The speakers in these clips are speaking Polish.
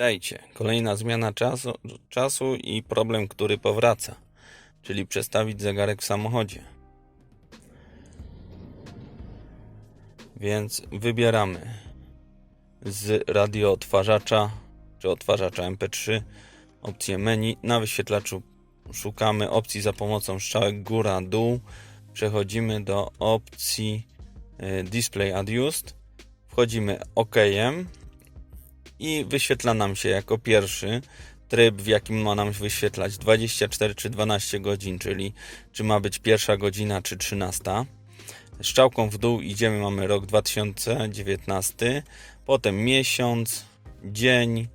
Witajcie. Kolejna zmiana czasu, czasu i problem, który powraca, czyli przestawić zegarek w samochodzie. Więc wybieramy z radioodtwarzacza czy odtwarzacza MP3 opcję menu. Na wyświetlaczu szukamy opcji za pomocą strzałek góra-dół. Przechodzimy do opcji y, Display Adjust. Wchodzimy OK i wyświetla nam się jako pierwszy tryb, w jakim ma nam wyświetlać 24 czy 12 godzin, czyli czy ma być pierwsza godzina czy 13. Strzałką w dół idziemy, mamy rok 2019, potem miesiąc, dzień,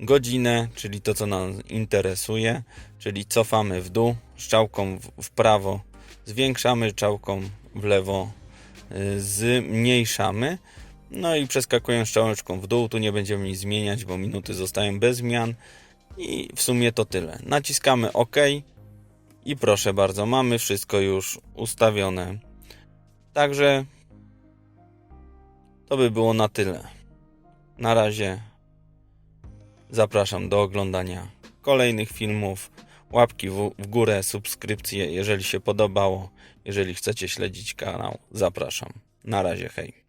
godzinę, czyli to co nas interesuje, czyli cofamy w dół, strzałką w- w prawo zwiększamy, strzałką w lewo y, zmniejszamy. No i przeskakując strzałeczką w dół, tu nie będziemy nic zmieniać, bo minuty zostają bez zmian. I w sumie to tyle. Naciskamy OK i proszę bardzo, mamy wszystko już ustawione. Także to by było na tyle. Na razie zapraszam do oglądania kolejnych filmów. Łapki w, w górę, subskrypcje, jeżeli się podobało. Jeżeli chcecie śledzić kanał, zapraszam. Na razie, hej.